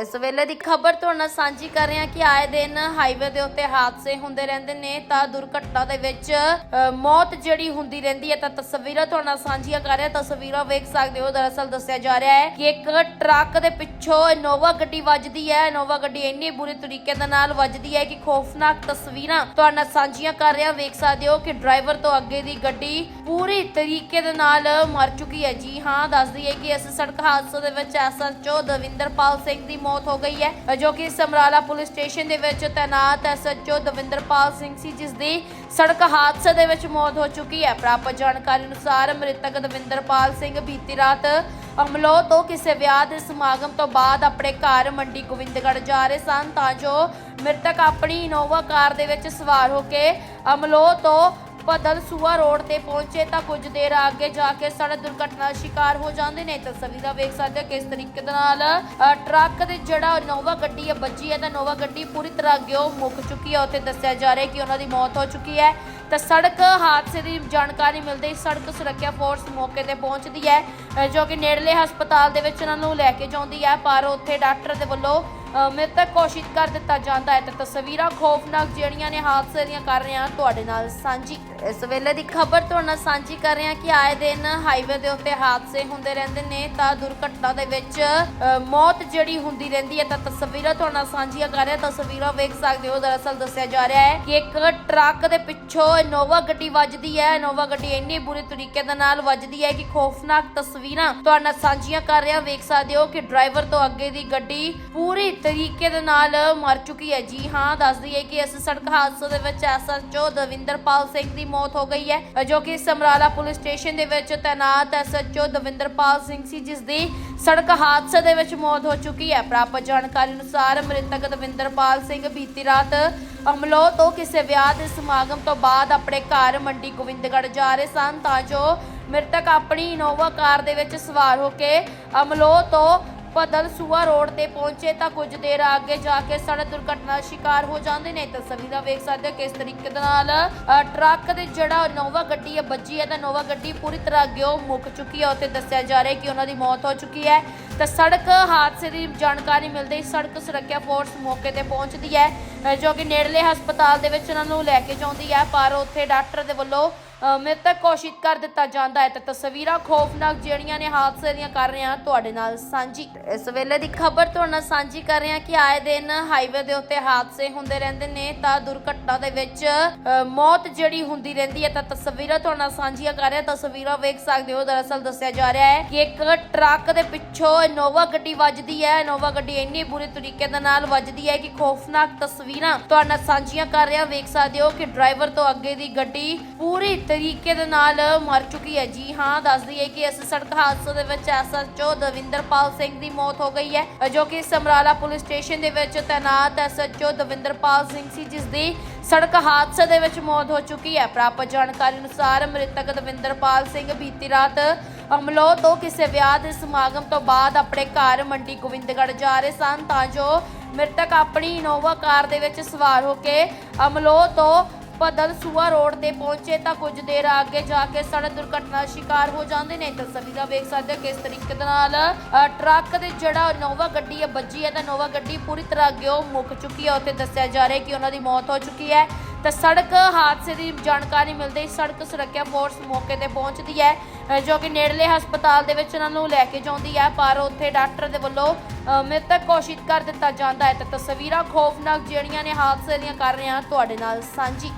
ਇਸ ਵੇਲੇ ਦੀ ਖਬਰ ਤੁਹਾਡੇ ਨਾਲ ਸਾਂਝੀ ਕਰ ਰਹੇ ਹਾਂ ਕਿ ਆਏ ਦਿਨ ਹਾਈਵੇ ਦੇ ਉੱਤੇ ਹਾਦਸੇ ਹੁੰਦੇ ਰਹਿੰਦੇ ਨੇ, ਤਾਂ ਦੁਰਘਟਨਾ ਦੇ ਵਿੱਚ ਮੌਤ ਜਿਹੜੀ ਹੁੰਦੀ ਰਹਿੰਦੀ ਹੈ, ਤਾਂ ਤਸਵੀਰਾਂ ਤੁਹਾਡੇ ਨਾਲ ਸਾਂਝੀਆਂ ਕਰ ਰਹੇ ਹਾਂ। ਤਸਵੀਰਾਂ ਵੇਖ ਸਕਦੇ ਹੋ, ਦਰਅਸਲ ਦੱਸਿਆ ਜਾ ਰਿਹਾ ਹੈ ਕਿ ਇੱਕ ਟਰੱਕ ਦੇ ਪਿੱਛੋਂ ਇਨੋਵਾ ਗੱਡੀ ਵੱਜਦੀ ਹੈ। ਇਨੋਵਾ ਗੱਡੀ ਇੰਨੀ ਬੁਰੀ ਤਰੀਕੇ ਦੇ ਨਾਲ ਵੱਜਦੀ ਹੈ ਕਿ ਖੌਫਨਾਕ ਤਸਵੀਰਾਂ ਤੁਹਾਡੇ ਨਾਲ ਸਾਂਝੀਆਂ ਕਰ ਰਹੇ ਹਾਂ। ਵੇਖ ਸਕਦੇ ਹੋ ਕਿ ਡਰਾਈਵਰ ਤੋਂ ਅੱਗੇ ਦੀ ਗੱਡੀ ਪੂਰੀ ਤਰੀਕੇ ਦੇ ਨਾਲ ਮਰ ਚੁੱਕੀ ਹੈ। ਜੀ ਹਾਂ, ਦੱਸਦੀ ਦਈਏ ਕਿ ਇਸ ਸੜਕ ਹਾਦਸੇ ਦੇ ਵਿੱਚ ਐਸਐਚਓ ਦਵਿੰਦਰਪਾਲ ਸਿੰਘ ਦੀ ਮੌਤ ਹੋ ਗਈ ਹੈ ਜੋ ਕਿ ਸਮਰਾਲਾ ਪੁਲਿਸ ਸਟੇਸ਼ਨ ਦੇ ਵਿੱਚ ਤੈਨਾਤ ਐਸਐਚਓ ਦਵਿੰਦਰਪਾਲ ਸਿੰਘ ਸੀ, ਜਿਸ ਦੀ ਸੜਕ ਹਾਦਸੇ ਦੇ ਵਿੱਚ ਮੌਤ ਹੋ ਚੁੱਕੀ ਹੈ। ਪ੍ਰਾਪਤ ਜਾਣਕਾਰੀ ਅਨੁਸਾਰ ਮ੍ਰਿਤਕ ਦਵਿੰਦਰਪਾਲ ਸਿੰਘ ਬੀਤੀ ਰਾਤ ਅਮਲੋ ਤੋਂ ਕਿਸੇ ਵਿਆਹ ਦੇ ਸਮਾਗਮ ਤੋਂ ਬਾਅਦ ਆਪਣੇ ਘਰ ਮੰਡੀ ਗੋਬਿੰਦਗੜ੍ਹ ਜਾ ਰਹੇ ਸਨ, ਤਾਂ ਜੋ ਮ੍ਰਿਤਕ ਆਪਣੀ ਇਨੋਵਾ ਕਾਰ ਦੇ ਵਿੱਚ ਸਵਾਰ ਹੋ ਕੇ ਅਮਲੋ ਤੋਂ ਪਦਲ ਸੂਆ ਰੋਡ ਤੇ ਪਹੁੰਚੇ ਤਾਂ ਕੁਝ ਦੇਰ ਅੱਗੇ ਜਾ ਕੇ ਸੜਕ ਦੁਰਘਟਨਾ ਸ਼ਿਕਾਰ ਹੋ ਜਾਂਦੇ ਨੇ। ਤਸਵੀਰਾਂ ਵੇਖ ਸਕਦੇ ਹੋ ਕਿਸ ਤਰੀਕੇ ਦੇ ਨਾਲ ਟਰੱਕ ਦੇ ਜਿਹੜਾ ਨੋਵਾ ਗੱਡੀ ਹੈ ਵੱਜੀ ਹੈ, ਤਾਂ ਨੋਵਾ ਗੱਡੀ ਪੂਰੀ ਤਰ੍ਹਾਂ ਅੱਗੇ ਉਹ ਮੁੱਕ ਚੁੱਕੀ ਹੈ। ਉੱਥੇ ਦੱਸਿਆ ਜਾ ਰਿਹਾ ਕਿ ਉਹਨਾਂ ਦੀ ਮੌਤ ਹੋ ਚੁੱਕੀ ਹੈ। ਤਾਂ ਸੜਕ ਹਾਦਸੇ ਦੀ ਜਾਣਕਾਰੀ ਮਿਲਦੇ ਹੀ ਸੜਕ ਸੁਰੱਖਿਆ ਫੋਰਸ ਮੌਕੇ ਤੇ ਪਹੁੰਚਦੀ ਹੈ ਜੋ ਕਿ ਨੇੜਲੇ ਹਸਪਤਾਲ ਦੇ ਵਿੱਚ ਉਹਨਾਂ ਨੂੰ ਲੈ ਕੇ ਜਾਂਦੀ ਹੈ, ਪਰ ਉੱਥੇ ਡਾਕਟਰ ਦੇ ਵੱਲੋਂ ਮ੍ਰਿਤਕ ਘੋਸ਼ਿਤ ਕਰ ਦਿੱਤਾ ਜਾਂਦਾ ਹੈ ਤੇ ਤਸਵੀਰਾਂ ਖੌਫਨਾਕ ਜਿਹੜੀਆਂ ਨੇ ਹਾਦਸੇ ਦੀਆਂ ਕਰ ਰਹੇ ਹਾਂ ਤੁਹਾਡੇ ਨਾਲ ਸਾਂਝੀ। ਇਸ ਵੇਲੇ ਦੀ ਖਬਰ ਤੁਹਾਡੇ ਨਾਲ ਸਾਂਝੀ ਕਰ ਰਹੇ ਹਾਂ ਕਿ ਆਏ ਦਿਨ ਹਾਈਵੇ ਦੇ ਉੱਤੇ ਹਾਦਸੇ ਹੁੰਦੇ ਰਹਿੰਦੇ ਨੇ ਤਾਂ ਦੁਰਘਟਨਾ ਦੇ ਵਿੱਚ ਮੌਤ ਜਿਹੜੀ ਹੁੰਦੀ ਰਹਿੰਦੀ ਹੈ ਤਾਂ ਤਸਵੀਰਾਂ ਤੁਹਾਡੇ ਨਾਲ ਸਾਂਝੀਆਂ ਕਰ ਰਹੇ ਤਸਵੀਰਾਂ ਵੇਖ ਸਕਦੇ ਹੋ, ਦਰਅਸਲ ਦੱਸਿਆ ਜਾ ਰਿਹਾ ਹੈ ਕਿ ਇੱਕ ਟਰੱਕ ਦੇ ਪਿੱਛੋਂ ਇਨੋਵਾ ਗੱਡੀ ਵੱਜਦੀ ਹੈ। ਇਨੋਵਾ ਗੱਡੀ ਇੰਨੀ ਬੁਰੀ ਤਰੀਕੇ ਦੇ ਨਾਲ ਵੱਜਦੀ ਹੈ ਕਿ ਖੌਫਨਾਕ ਤਸਵੀਰਾਂ ਤੁਹਾਡੇ ਨਾਲ ਸਾਂਝੀਆਂ ਕਰ ਰਿਹਾ ਵੇਖ ਸਕਦੇ ਹੋ ਕਿ ਡਰਾਈਵਰ ਤੋਂ ਅੱਗੇ ਦੀ ਗੱਡੀ ਪੂਰੀ ਤਰੀਕੇ ਦੇ ਨਾਲ ਮਰ ਚੁੱਕੀ ਹੈ। ਜੀ ਹਾਂ, ਦੱਸ ਦਈਏ ਕਿ ਇਸ ਸੜਕ ਹਾਦਸੇ ਦੇ ਵਿੱਚ ਐਸਐਚਓ ਦਵਿੰਦਰਪਾਲ ਸਿੰਘ ਦੀ ਮੌਤ ਹੋ ਗਈ ਹੈ, ਜੋ ਕਿ ਸਮਰਾਲਾ ਪੁਲਿਸ ਸਟੇਸ਼ਨ ਦੇ ਵਿੱਚ ਤੈਨਾਤ ਐਸਐਚਓ ਦਵਿੰਦਰਪਾਲ ਸਿੰਘ ਸੀ, ਜਿਸ ਦੀ ਸੜਕ ਹਾਦਸੇ ਦੇ ਵਿੱਚ ਮੌਤ ਹੋ ਚੁੱਕੀ ਹੈ। ਪ੍ਰਾਪਤ ਜਾਣਕਾਰੀ ਅਨੁਸਾਰ ਮ੍ਰਿਤਕ ਦਵਿੰਦਰਪਾਲ ਸਿੰਘ ਬੀਤੀ ਰਾਤ ਅਮਲੋ ਤੋਂ ਕਿਸੇ ਵਿਆਹ ਦੇ ਸਮਾਗਮ ਤੋਂ ਬਾਅਦ ਆਪਣੇ ਘਰ ਮੰਡੀ ਗੋਬਿੰਦਗੜ੍ਹ ਜਾ ਰਹੇ ਸਨ, ਤਾਂ ਜੋ ਮ੍ਰਿਤਕ ਆਪਣੀ ਇਨੋਵਾ ਕਾਰ ਦੇ ਵਿੱਚ ਸਵਾਰ ਹੋ ਕੇ ਅਮਲੋ ਤੋਂ ਪਦਲ ਸੂਆ ਰੋਡ ਤੇ ਪਹੁੰਚੇ ਤਾਂ ਕੁਝ ਦੇਰ ਅੱਗੇ ਜਾ ਕੇ ਸੜਕ ਦੁਰਘਟਨਾ ਦਾ ਸ਼ਿਕਾਰ ਹੋ ਜਾਂਦੇ ਨੇ। ਤਸਵੀਰਾਂ ਵੇਖ ਸਕਦੇ ਹੋ ਕਿਸ ਤਰੀਕੇ ਦੇ ਨਾਲ ਅ, ਟਰੱਕ ਦੇ ਜਿਹੜਾ ਨੋਵਾ ਗੱਡੀ ਹੈ ਵੱਜੀ ਹੈ ਤਾਂ ਨੋਵਾ ਗੱਡੀ ਪੂਰੀ ਤਰ੍ਹਾਂ ਅੱਗੇ ਉਹ ਮੁੱਕ ਚੁੱਕੀ ਹੈ। ਉੱਥੇ ਦੱਸਿਆ ਜਾ ਰਿਹਾ ਕਿ ਉਹਨਾਂ ਦੀ ਮੌਤ ਹੋ ਚੁੱਕੀ ਹੈ। ਤਾਂ ਸੜਕ ਹਾਦਸੇ ਦੀ ਜਾਣਕਾਰੀ ਮਿਲਦੇ ਹੀ ਸੜਕ ਸੁਰੱਖਿਆ ਫੋਰਸ ਮੌਕੇ ਤੇ ਪਹੁੰਚਦੀ ਹੈ ਜੋ ਕਿ ਨੇੜਲੇ ਹਸਪਤਾਲ ਦੇ ਵਿੱਚ ਉਹਨਾਂ ਨੂੰ ਲੈ ਕੇ ਜਾਂਦੀ ਹੈ, ਪਰ ਉੱਥੇ ਡਾਕਟਰ ਦੇ ਵੱਲੋਂ ਮ੍ਰਿਤਕ ਘੋਸ਼ਿਤ ਕਰ ਦਿੱਤਾ ਜਾਂਦਾ ਹੈ। ਤੇ ਤਸਵੀਰਾਂ ਖੌਫਨਾਕ ਜਿਹੜੀਆਂ ਨੇ ਹਾਦਸੇ ਦੀਆਂ ਕਰ ਰਹੇ ਹਾਂ ਤੁਹਾਡੇ ਨਾਲ ਸਾਂਝੀ। ਇਸ ਵੇਲੇ ਦੀ ਖਬਰ ਤੁਹਾਡੇ ਨਾਲ ਸਾਂਝੀ ਕਰ ਰਹੇ ਹਾਂ ਕਿ ਆਏ ਦਿਨ ਹਾਈਵੇ ਦੇ ਉੱਤੇ ਹਾਦਸੇ ਹੁੰਦੇ ਰਹਿੰਦੇ ਨੇ, ਤਾਂ ਦੁਰਘਟਨਾ ਦੇ ਵਿੱਚ ਮੌਤ ਜਿਹੜੀ ਹੁੰਦੀ ਰਹਿੰਦੀ ਹੈ, ਤਾਂ ਤਸਵੀਰਾਂ ਤੁਹਾਡੇ ਨਾਲ ਸਾਂਝੀਆਂ ਕਰ ਰਹੇ ਹਾਂ। ਤਸਵੀਰਾਂ ਵੇਖ ਸਕਦੇ ਹੋ, ਦਰਅਸਲ ਦੱਸਿਆ ਜਾ ਰਿਹਾ ਹੈ ਕਿ ਇੱਕ ਟਰੱਕ ਦੇ ਪਿੱਛੋਂ ਇਨੋਵਾ ਗੱਡੀ ਵੱਜਦੀ ਹੈ। ਇਨੋਵਾ ਗੱਡੀ ਇੰਨੀ ਬੁਰੀ ਤਰੀਕੇ ਦੇ ਨਾਲ ਵੱਜਦੀ ਹੈ ਕਿ ਖੌਫਨਾਕ ਤਸਵੀਰਾਂ ਤੁਹਾਡੇ ਨਾਲ ਸਾਂਝੀਆਂ ਕਰ ਰਹੇ। ਵੇਖ ਸਕਦੇ ਹੋ ਕਿ ਡਰਾਈਵਰ ਤੋਂ ਅੱਗੇ ਦੀ ਗੱਡੀ ਪੂਰੀ ਤਰੀਕੇ ਦੇ ਨਾਲ ਮਰ ਚੁੱਕੀ ਹੈ। ਜੀ ਹਾਂ, ਦੱਸ ਦਈਏ ਕਿ ਇਸ ਸੜਕ ਹਾਦਸੇ ਦੇ ਵਿੱਚ ਐਸਐਚਓ ਦਵਿੰਦਰਪਾਲ ਸਿੰਘ ਦੀ ਮੌਤ ਹੋ ਗਈ ਹੈ, ਜੋ ਕਿ ਸਮਰਾਲਾ ਪੁਲਿਸ ਸਟੇਸ਼ਨ ਦੇ ਵਿੱਚ ਤੈਨਾਤ ਐਸਐਚਓ ਦਵਿੰਦਰਪਾਲ ਸਿੰਘ ਸੀ, ਜਿਸ ਦੀ ਸੜਕ ਹਾਦਸੇ ਦੇ ਵਿੱਚ ਮੌਤ ਹੋ ਚੁੱਕੀ ਹੈ। ਪ੍ਰਾਪਤ ਜਾਣਕਾਰੀ ਅਨੁਸਾਰ ਮ੍ਰਿਤਕ ਦਵਿੰਦਰਪਾਲ ਸਿੰਘ ਬੀਤੀ ਰਾਤ ਅਮਲੋ ਤੋਂ ਕਿਸੇ ਵਿਆਹ ਦੇ ਸਮਾਗਮ ਤੋਂ ਬਾਅਦ ਆਪਣੇ ਘਰ ਮੰਡੀ ਗੋਬਿੰਦਗੜ੍ਹ ਜਾ ਰਹੇ ਸਨ, ਤਾਂ ਜੋ ਮ੍ਰਿਤਕ ਆਪਣੀ ਇਨੋਵਾ ਕਾਰ ਦੇ ਵਿੱਚ ਸਵਾਰ ਹੋ ਕੇ ਅਮਲੋ ਤੋਂ ਪਦਲ ਸੂਆ ਰੋਡ ਤੇ ਪਹੁੰਚੇ ਤਾਂ ਕੁਝ ਦੇਰ ਅੱਗੇ ਜਾ ਕੇ ਸੜਕ ਦੁਰਘਟਨਾ ਸ਼ਿਕਾਰ ਹੋ ਜਾਂਦੇ ਨੇ। ਤਸਵੀਰਾਂ ਵੇਖ ਸਕਦੇ ਹੋ ਕਿਸ ਤਰੀਕੇ ਦੇ ਨਾਲ ਟਰੱਕ ਦੇ ਜਿਹੜਾ ਨੋਵਾ ਗੱਡੀ ਹੈ, ਵੱਜੀ ਹੈ, ਤਾਂ ਨੋਵਾ ਗੱਡੀ ਪੂਰੀ ਤਰ੍ਹਾਂ ਅੱਗੇ ਉਹ ਮੁੱਕ ਚੁੱਕੀ ਹੈ। ਉੱਥੇ ਦੱਸਿਆ ਜਾ ਰਿਹਾ ਕਿ ਉਹਨਾਂ ਦੀ ਮੌਤ ਹੋ ਚੁੱਕੀ ਹੈ। ਤਾਂ ਸੜਕ ਹਾਦਸੇ ਦੀ ਜਾਣਕਾਰੀ ਮਿਲਦੇ ਹੀ ਸੜਕ ਸੁਰੱਖਿਆ ਫੋਰਸ ਮੌਕੇ ਤੇ ਪਹੁੰਚਦੀ ਹੈ ਜੋ ਕਿ ਨੇੜਲੇ ਹਸਪਤਾਲ ਦੇ ਵਿੱਚ ਉਹਨਾਂ ਨੂੰ ਲੈ ਕੇ ਜਾਂਦੀ ਹੈ, ਪਰ ਉੱਥੇ ਡਾਕਟਰ ਦੇ ਵੱਲੋਂ ਮ੍ਰਿਤਕ ਘੋਸ਼ਿਤ ਕਰ ਦਿੱਤਾ ਜਾਂਦਾ ਹੈ। ਤੇ ਤਸਵੀਰਾਂ ਖੌਫਨਾਕ ਜਿਹੜੀਆਂ ਨੇ ਹਾਦਸੇ ਦੀਆਂ ਕਰ ਰਹੇ ਹਾਂ ਤੁਹਾਡੇ ਨਾਲ ਸਾਂਝੀ।